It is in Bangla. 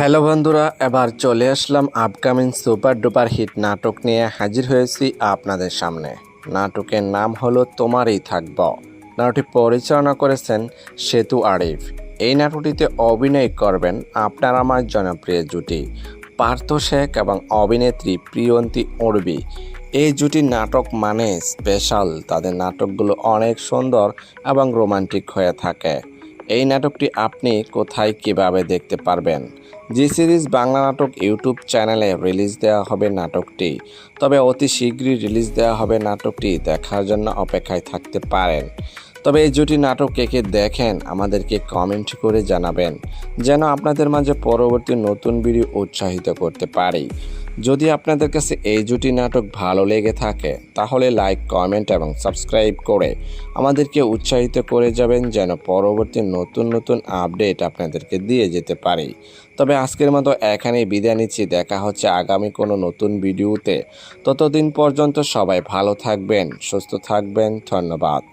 হ্যালো বন্ধুরা, এবার চলে আসলাম আপকামিং সুপার ডুপার হিট নাটক নিয়ে হাজির হয়েছি আপনাদের সামনে। নাটকের নাম হলো তোমারই থাকব। নাটকটি পরিচালনা করেছেন সেতু আরিফ। এই নাটকটিতে অভিনয় করবেন আপনার আমার জনপ্রিয় জুটি, পার্থ শেখ এবং অভিনেত্রী প্রিয়ন্তী উর্বি। এই জুটির নাটক মানে স্পেশাল তাদের নাটকগুলো অনেক সুন্দর এবং রোমান্টিক হয়ে থাকে। এই নাটকটি আপনি কোথায় কীভাবে দেখতে পারবেন? জি সিরিজ বাংলা নাটক ইউটিউব চ্যানেলে রিলিজ দেওয়া হবে নাটকটি। তবে অতি শীঘ্রই রিলিজ দেওয়া হবে নাটকটি দেখার জন্য অপেক্ষায় থাকতে পারেন। তবে এই জুটি নাটক কে কে দেখেন আমাদেরকে কমেন্ট করে জানাবেন। যেন আপনাদের মাঝে পরবর্তী নতুন ভিডিও উৎসাহিত করতে পারি। যদি আপনাদের কাছে এই জুটি নাটক ভালো লেগে থাকে, তাহলে লাইক কমেন্ট এবং সাবস্ক্রাইব করে আমাদেরকে উৎসাহিত করে যাবেন যেন পরবর্তী নতুন নতুন আপডেট আপনাদেরকে দিয়ে যেতে পারি। তবে আজকের মতো এখানেই বিদায় নিচ্ছি। দেখা হচ্ছে আগামী কোনো নতুন ভিডিওতে ততদিন পর্যন্ত সবাই ভালো থাকবেন, সুস্থ থাকবেন। ধন্যবাদ।